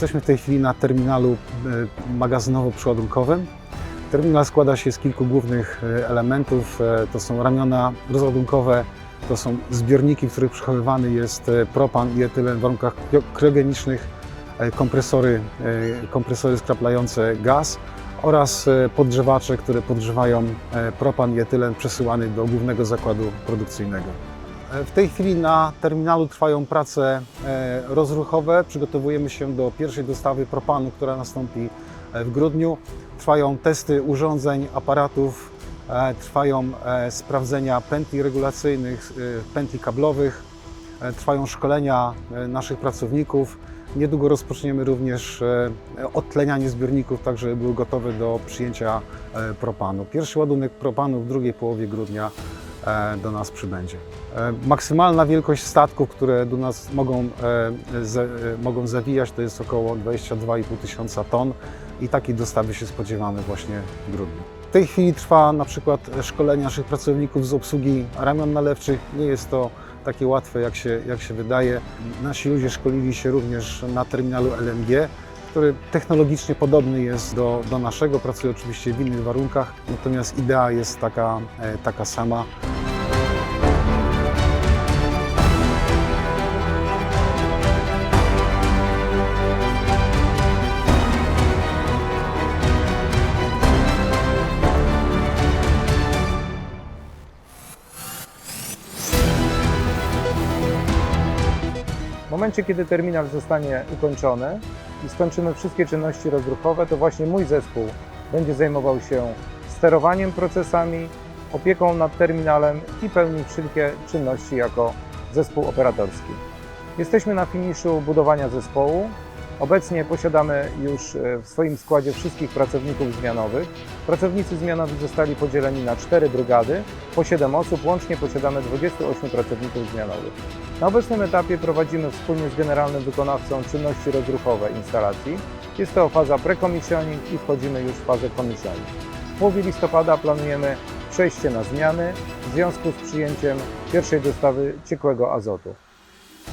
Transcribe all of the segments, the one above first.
Jesteśmy w tej chwili na terminalu e, magazynowo-przeładunkowym. Terminal składa się z kilku głównych e, elementów. E, To są ramiona rozładunkowe, to są zbiorniki, w których przechowywany jest propan i etylen w warunkach kryogenicznych, kompresory, kompresory skraplające gaz oraz podgrzewacze, które podgrzewają propan i etylen przesyłany do głównego zakładu produkcyjnego. E, W tej chwili na terminalu trwają prace e, rozruchowe. Przygotowujemy się do pierwszej dostawy propanu, która nastąpi e, w grudniu. Trwają testy urządzeń, aparatów, trwają sprawdzenia pętli regulacyjnych, pętli kablowych, trwają szkolenia naszych pracowników. Niedługo rozpoczniemy również odtlenianie zbiorników, tak żeby były gotowe do przyjęcia propanu. Pierwszy ładunek propanu w drugiej połowie grudnia do nas przybędzie. E, Maksymalna wielkość statków, które do nas mogą, e, e, mogą zawijać, to jest około 22,5 tysiąca ton i takiej dostawy się spodziewamy właśnie w grudniu. W tej chwili trwa na przykład szkolenie naszych pracowników z obsługi ramion nalewczych. Nie jest to takie łatwe, jak się, jak się wydaje. Nasi ludzie szkolili się również na terminalu LNG, który technologicznie podobny jest do, do naszego, pracuje oczywiście w innych warunkach, natomiast idea jest taka, e, taka sama. Momencie, kiedy terminal zostanie ukończony i skończymy wszystkie czynności rozruchowe, to właśnie mój zespół będzie zajmował się sterowaniem procesami, opieką nad terminalem i pełnił wszelkie czynności jako zespół operatorski. Jesteśmy na finiszu budowania zespołu. Obecnie posiadamy już e, w swoim składzie wszystkich pracowników zmianowych. Pracownicy zmianowi zostali podzieleni na cztery brygady, po 7 osób, łącznie posiadamy 28 pracowników zmianowych. Na obecnym etapie prowadzimy wspólnie z generalnym wykonawcą czynności rozruchowe instalacji. Jest to faza pre-commissioning i wchodzimy już w fazę commissioning. W połowie listopada planujemy przejście na zmiany w związku z przyjęciem pierwszej dostawy ciekłego azotu.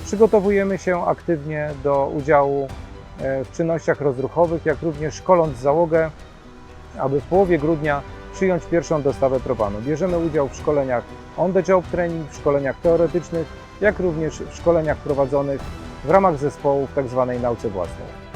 Przygotowujemy się aktywnie do udziału w czynnościach rozruchowych, jak również szkoląc załogę, aby w połowie grudnia przyjąć pierwszą dostawę propanu. Bierzemy udział w szkoleniach on the job training, w szkoleniach teoretycznych, jak również w szkoleniach prowadzonych w ramach zespołu w tzw. nauce własnej.